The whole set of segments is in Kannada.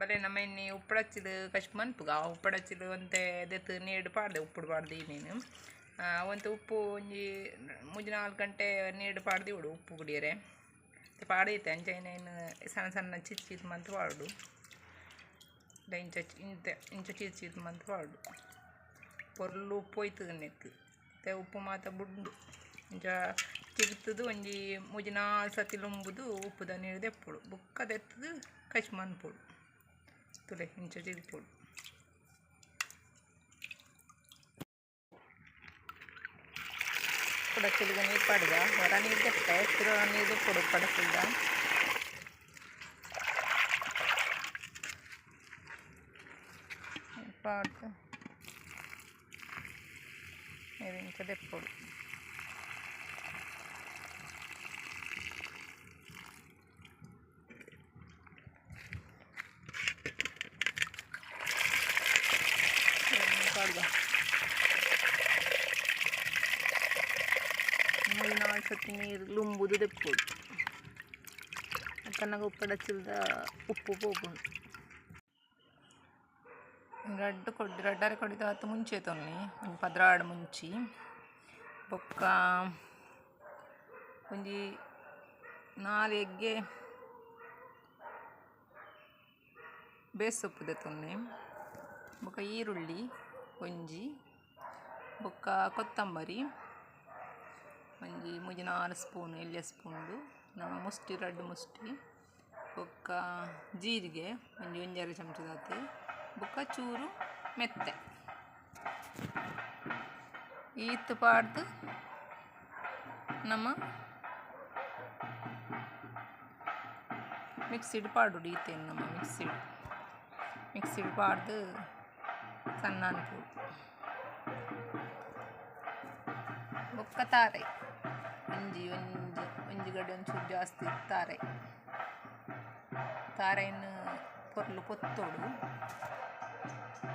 ಬಲೆ ನಮ್ಮ ಇನ್ನಿ ಉಪ್ಪಡಚ್ಚಿಲು ಕಷ್ಟ ಮನ್ಪುಗ, ಆ ಹಚ್ಚಿದ ಒಂತೆ ದೆತ್ತು ನೀಡು ಪಾಡ್ದೆ, ಉಪ್ಪುಡು ಪಾಡ್ದು ನೀನು. ಉಪ್ಪು ಒಂಜಿ ಮುಂಜಿ ನಾಲ್ಕು ಗಂಟೆ ನೀಡು ಪಾಡ್ದು ಉಪ್ಪು ಕುಡಿಯರೆ. ಪಾಡೈತೆ ಅಂಚೈನ ಇನ್ನು ಸಣ್ಣ ಸಣ್ಣ ಚಿತ್ ಚಿತ್ ಮಂತ್ ಪಾಡು ಇಂಚ ಇಂತ, ಇಂಚ ಚಿತ್ ಚಿತ್ ಮಂತ್ ಪಾಡು ಪೊರ್ಲು ಉಪ್ಪು ಹೋಯ್ತದ ನೆಕ್ ಮತ್ತೆ ಉಪ್ಪು ಮಾತ ಬುಡ್ಡು ಇಂಚ ಚಿರ್ತದು ಒಂಜಿ ಮುಜಿ ನಾಲ್ಕು ಸತಿ ಲುಂಬುದು ಉಪ್ಪುದ ನೀರು ದೆಪ್ಪುಡು ಬುಕ್ಕದೆತ್ತದು ಕಚ್ ಮನ್ಪುಡು. ತುಲೆ ಇಂಚ ಚಿರ್ಪುಡು ಪಡಚಲಿಗೆ ನೀರು ಪಡ್ದ ಹೊರ ನೀರು ದೆಪ್ಪ ಎತ್ತಿರೋ ನೀರು ದೆಪ್ಪುಡು ಪಡಚಲ್ದ ಪಾಡ್ದು ನೀರು ಇಂಚ ದೆಪ್ಪುಡು ಪಾಡ್ದ ಮೂರು ನಾಲ್ಕು ನೀರು ಲುಂಬುದು ಉಪ್ಪಡ ಉಪ್ಪಡಚ್ಚಿಲ್ದ ಉಪ್ಪು ಪೋಪುಂಡು ರಡ್ಡು ಕೊಡ್ದು ರಡ್ಡಾರೆ ಕೊಡಿದ ಹತ್ತು ಮುಂಚೆ ತೊನ್ನಿ ಒಂದು ಪದ್ರಾಡು ಮುಂಚಿ. ಬೊಕ್ಕ ಒಂಜಿ ನಾಲ್ ಎಗ್ಗೆ ಬೇಸೊಪ್ಪು ತೊನ್ನೆ ಬೊಕ್ಕ ಈರುಳ್ಳಿ, ಒಂಜಿ, ಬೊಕ್ಕ ಕೊತ್ತಂಬರಿ. ಒಂಜಿ ಮೂಜಿ ನಾಲ್ ಸ್ಪೂನ್ ಎಲ್ಯ ಸ್ಪೂನ್ಡು ನಮ್ಮ ಮುಷ್ಟಿ, ರಡ್ಡು ಮುಷ್ಟಿ, ಬೊಕ್ಕ ಜೀರಿಗೆ ಒಂಜಿ ಒಂಜರೆ ಚಮಚ ದಾತೆ, ಬೊಕ್ಕ ಚೂರು ಮೆತ್ತೆ. ಈತ್ ಪಾಡ್ದು ನಮ್ಮ ಮಿಕ್ಸಿಡ್ ಪಾಡುಡು ಈತೇನು ನಮ್ಮ ಮಿಕ್ಸಿಡ್. ಮಿಕ್ಸಿಡ್ ಪಾಡ್ದು ಸಣ್ಣ ಅನ್ಪುಡು ಬೊಕ್ಕ ತಾರೆ. ಒಂಜಿ ಒಂಜಿ ಒಂಜಿ ಗಡ್ಡೆ ಒಂಚೂರು ಜಾಸ್ತಿ ತಾರೆ ತಾರೆಯನ್ನು ಪೊರ್ಲು ಪೊತ್ತೋಡು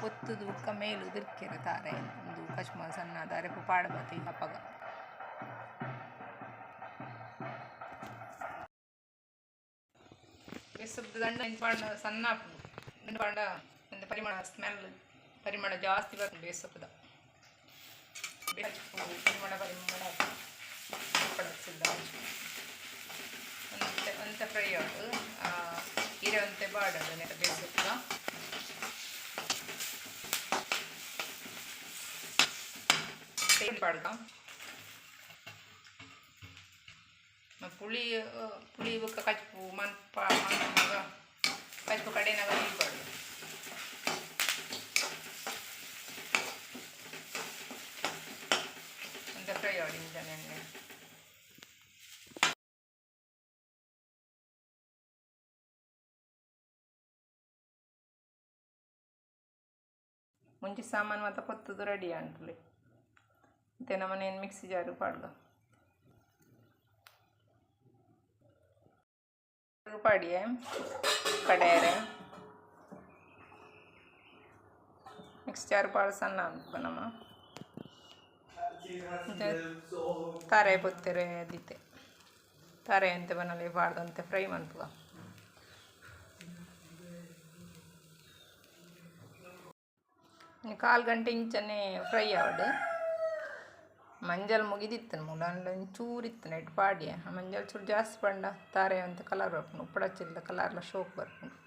ಪೊತ್ತುದು ಬುಕ್ಕ ಮೇಲು ದಿರ್ಕೆರೆ ತಾರೆ. ಒಂದು ಕಶ್ಮ ಸಣ್ಣ ತಾರೆ ಪಾಡಬತಿ ಅಪಗ ಬೇಸದ ದಂಡ ಪಾಂಡ ಸಣ್ಣ ದಂಡ ಪಾಂಡ ಒಂದು ಪರಿಮಳ ಸ್ಮೆಲ್, ಪರಿಮಳ ಜಾಸ್ತಿ ಬರ್ತದೆ ಬೇಸಪ್ಪದ ಪರಿಮಳ ಪರಿಮಳ. ಪಡಕ್ಸಿದ್ದ ಅಂತೆ ಅಂತೆ ಫ್ರೈ ಹೀರೆ ಅಂತೆ ಬಾಡೋದು ನೆಟ್ಟ ಬೇಸಪ್ಪ ಪಾಡ್ದ ಪುಳಿ ಪುಳಿ ಕಚ್ಪು ಮನ್ಪ ಮಗ ಕಚ್ಪು ಕಡೆನಾಗ ನೀರು ಆಡಿಂದ ನೆನ್ನೆ ಮುಂಚೆ ಸಾಮಾನು ಮಾತ್ರ ಪತ್ತದು ರೆಡಿ ಅಂಟ್ಲಿ ಮತ್ತೆ ನಮ್ಮನೇನು ಮಿಕ್ಸಿ ಜಾರು ಪಾಡ್ಗ ಪಾಡಿಯೆ? ಕಡೆಯರೆ. ಮಿಕ್ಸ್ ಜಾರು ಪಾಡು ಅಂತ ನಮ್ಮ. ತಾರೆ ಪೊತ್ತೆರೆ ಅದಿತ್ತೆ. ತಾರೆ ಅಂತ ಬನ್ನಲ್ಲಿ ಬಾರ್ದಂತೆ ಫ್ರೈ ಮಾಡ್ತದ ಕಾಲು ಗಂಟೆ ಇಂಚನೆ ಫ್ರೈ ಆವಡೆ. ಮಂಜಲ್ ಮುಗಿದಿತ್ತು ಚೂರು ಇತ್ತು ನೆಟ್ ಪಾಡಿಯ ಮಂಜಲ್ ಚೂರು ಜಾಸ್ತಿ ಪಂಡ ತಾರೆ ಅಂತ ಕಲರ್ ಬರ್ಪುಂಡು ಉಪ್ಪಡಚ್ಚಿಲ್ದ ಕಲರ್ಲ ಶೋಕ್ ಬರ್ಪುಂಡು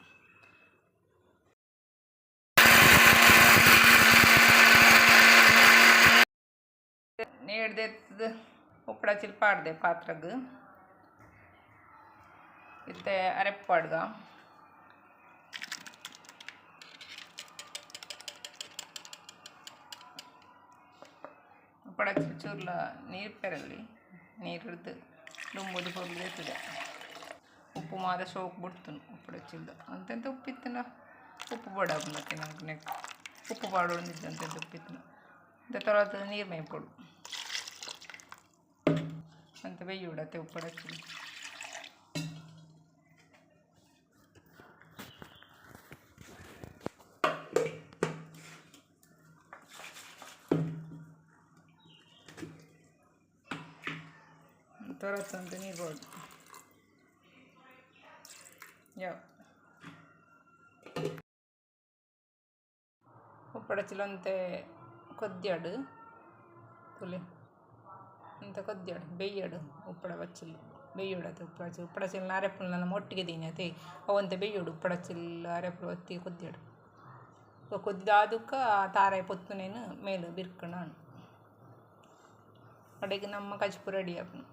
ನೀಡ್ದೆತ್ತದ ಉಪ್ಪಡ ಚಿಲ್ಪಾಡ್ದೆ ಪಾತ್ರಗ. ಇತ್ತೆ ಅರೆಪ್ಪಾಡ್ಗ ಉಪ್ಪಡ ಚೂರ್ಲ ನೀರು ಪೆರಲ್ಲಿ ನೀರು ಹಿಡ್ದು ದುಂಬುದು ಹೊರಲಿರ್ತದೆ ಉಪ್ಪು ಮಾದ ಶೋಕ್ ಬಿಡ್ತನು ಉಪ್ಪಡ ಚಿಲ್ದ. ಅಂತಂತ ಉಪ್ಪಿತ್ತನ? ಉಪ್ಪು ಬಡ ಮತ್ತೆ ನಂಗೆ ನೆಕ್ ಉಪ್ಪು ಬಾಡೋಣ ಅಂತಂತ ಉಪ್ಪಿತ್ತನ. ಅಂತ ತೊಳತ ನೀರು ಮೇಯ್ಕೊಡು અંત ભાઈ ઉડા તે ઉપર જ તરત અંતની રોડ ಉಪ್ಪಡಚಿಲೊಂತೆ ಕೊದ್ದಿಯಾಡು ತುಲೆ ಅಂತ ಕೊದ್ದಿಯಾಡು ಬೆಯ್ಯಾಡು ಉಪ್ಪಡ ಬಚ್ಚಿಲ್ ಬೆಯ್ಯೋಡು ಅದು ಉಪ್ಪಡಚಿ ಉಪ್ಪಡಚಿಲ್ ಅರೆಪ್ಪಲ್ ನನ್ನ ಅವಂತ ದೀನಿ ಅತೆ. ಅವಂತೆ ಬೆಯ್ಯೋಡು ಉಪ್ಪಡಚಿಲ್ ಅರೆಪ್ಪಲು ಒತ್ತಿ ಕೊದ್ದಿಯಾಡು ಆ ತಾರಾಯ ಪೊತ್ತುನೇನು ಮೇಲು అడిగి నమ్మ ನಮ್ಮ రెడీ ರೆಡಿ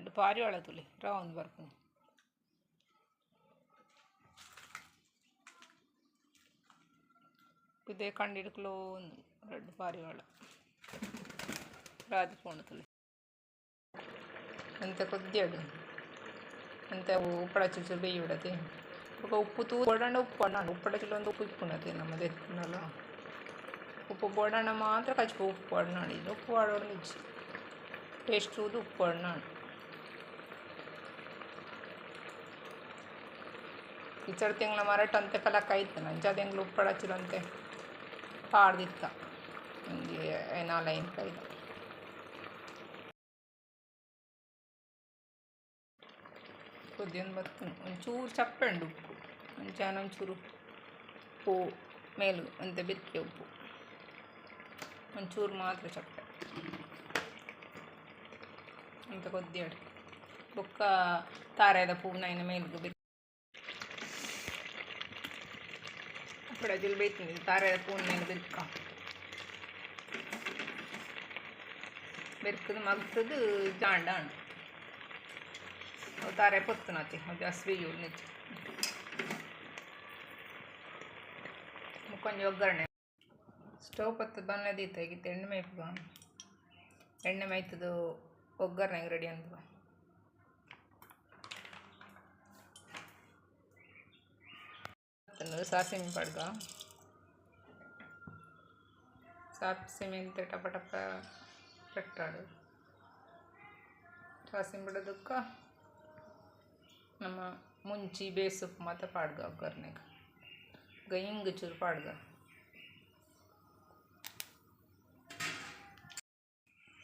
ಲಡ್ಡು ಭಾರಿ ಒಳತುಲಿ ರವ ಒಂದು ಬರ್ತೀನಿ ಇದೇ ಕಂಡು ಹಿಡ್ಕಲೋ ಲಡ್ಡು ಭಾರಿ ಒಳ ರಾಜ ಪೋಣತುಲಿ ಅಂತ ಕೊದ್ದಿಯಾಡು ಅಂತ ಉಪ್ಪಳ ಚಿಲ್ಚುಲು ಬೇಯಿ ಬಿಡತಿ ఒక ఉప్పు తూ పొడండి ఉప్పు పడినాడు ఉప్పటికిలో ఉప్పు ఇప్పుకున్నది నమ్మది ఎత్తుకున్నాలో ఉప్పు పొడండి మాత్రం కచ్చిపో ఉప్పు పడినాడు ఇది ఉప్పు వాడవడం ఇచ్చి టేస్ట్ చూడు ఉప్పు పడినాడు ಇಚರ್ ತಿಂಗಳ ಮರಟಂತೆ ಫಲಕ್ಕಾಯ್ತು ನಂಜ ತಿಂಗಳು ಉಪ್ಪಡಚಿರಂತೆ ಪಾಡ್ದಿತ್ತ ಹಿಂಗೆ ಏನಾಲ ಏನು ಕೈದ. ಕೊದ್ದಿನ ಬರ್ತದೆ ಒಂಚೂರು ಚಪ್ಪೆಂಡು ಉಪ್ಪು ಮುಂಚಾನ ಒಂಚೂರು ಉಪ್ಪು ಮೇಲು ಅಂತ ಬಿತ್ತಿ ಉಪ್ಪು. ಒಂಚೂರು ಮಾತ್ರ ಚಪ್ಪೆ. ಅಂತ ಕೊದ್ದಿಯಾಡಿ ಬೊಕ್ಕ ತಾರದ ಪೂನ ಇನ್ನು ಮೇಲ್ಗೆ ಬಿತ್ತಿ. थोड़ा जल बैठ नहीं तारे ಬೆರ್ಕ बेरका ಬೆರ್ಕದು ಮಗ್ಸದು ಜಾಂಡ ಅಣ್ಣು ತಾರೆ ಪೊತ್ತು ನಾಚೆ ಜಾಸ್ತಿ ಇವು ನಿಜ. ಮುಖಂಜ ಒಗ್ಗರಣೆ. ಸ್ಟವ್ ಪತ್ತು ಬಂದದೀತ ಈಗ ಎಣ್ಣೆ ಮೇಯ್ಪು ಎಣ್ಣೆ ಮೇಯ್ತದು ಒಗ್ಗರಣೆಗೆ ರೆಡಿ ಅಂದ್ವಾ. ಸಾಸಿಮೆ ಪಡ್ಗ ಸಾಸಿಮೆ ಅಂತ ಟಪ ಟಪ ಕಟ್ಟಾಡು ಸಾಸಿಮೆ ಬಿಡೋದಕ್ಕೆ ನಮ್ಮ ಮುಂಚಿ ಬೇಸೊಪ್ಪು ಮತ್ತು ಪಾಡ್ಗ ಈಗ ಹಿಂಗೆ ಚೂರು ಪಾಡ್ಗ.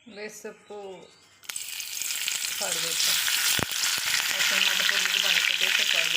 ಬೇಸೊಪ್ಪು ಪಾಡ್ಬೇಕು. ಪೊಡಿಗೆ ಬಂತು ಬೇಸೊಪ್ಪು ಪಾಡ್ಗ.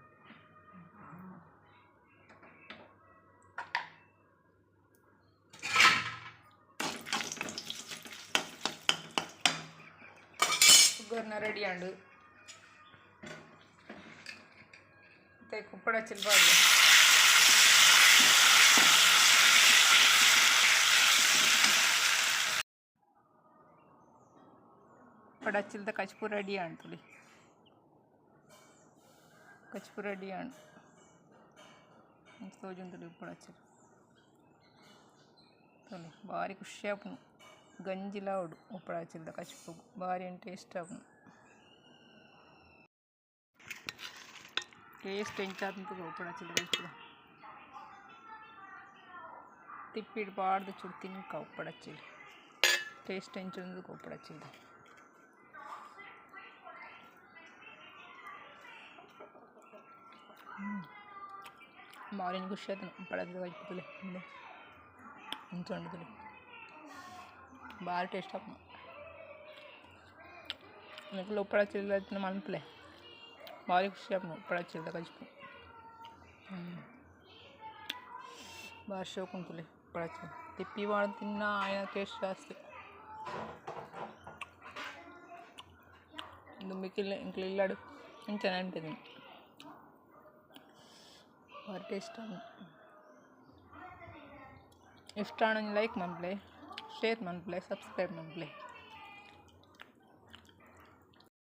గొర్రె రెడీ అండు అయితే కుప్పడ చిల్పాడు కుప్పడ చిల్త కచ్చిపు రెడీ అంటుడి కచ్చిపు రెడీ అండు తోజుంతుడు ఇప్పుడు వచ్చారు భారీ ఖుషి ఆపును ಗಂಜಿಲ ಉಡು ಉಪ್ಪಡಚ್ಚಿಲ್ದ ಕಚ್ಪು ಭಾರಿ ಟೇಸ್ಟ್ ಆಪುನು ಟೇಸ್ಟ್ ಎಂಚಾದಂತ ಉಪ್ಪಡಚ್ಚಿಲ್ದ ಕಚ್ಪು ತಿಪ್ಪಿಡು ಪಾಡ್ದು ಚುಡು ತಿನ್ಕ ಉಪ್ಪಡಚ್ಚಿಲ್ ಟೇಸ್ಟ್ ಎಂಚೊಂದು ಉಪ್ಪಡಚ್ಚಿಲ್ದ ಮಾವಿನ ಖುಷಿ ಆಯ್ತು ಪಳದ ಕಚ್ಪುತ್ತಲೆ ಹಿಂದೆ ಹಿಂಚೊಂಡದಲ್ಲಿ ಭಾರಿ ಟೇಸ್ಟ್ ಆಪ ನನಗೆ ಉಪ್ಪಳ ಚಿಲ್ಲ ನಮ್ಮ ಅನ್ಪಲೆ. ಭಾರಿ ಖುಷಿ ಆಪ ಉಪ್ಪಳ ಚಿಲ್ದ ಕಚ್ಪು ಭಾರಿ ಶೋಕ್ ಉಂಟುಲೆ ಉಪ್ಪಳ ಚಿಲ್ಲ ತಿಪ್ಪಿ ಮಾಡಿ ತಿನ್ನ ಆಯ್ನ ಟೇಸ್ಟ್ ಜಾಸ್ತಿ. ದುಂಬಿಕ್ಕಿಲ್ಲ ಇಂಕ್ಲಿಲ್ಲಾಡು ಇಂಚನೆ ಅಂತಿದ್ದೀನಿ ಭಾರಿ ಟೇಸ್ಟ್ ಇಷ್ಟ ಲೈಕ್ ಮನ್ಪ್ಲೆ ಶೇರ್ ಮನ್ಪ್ಲೆ ಸಬ್ಸ್ಕ್ರೈಬ್ ಮನ್ಪ್ಲೆ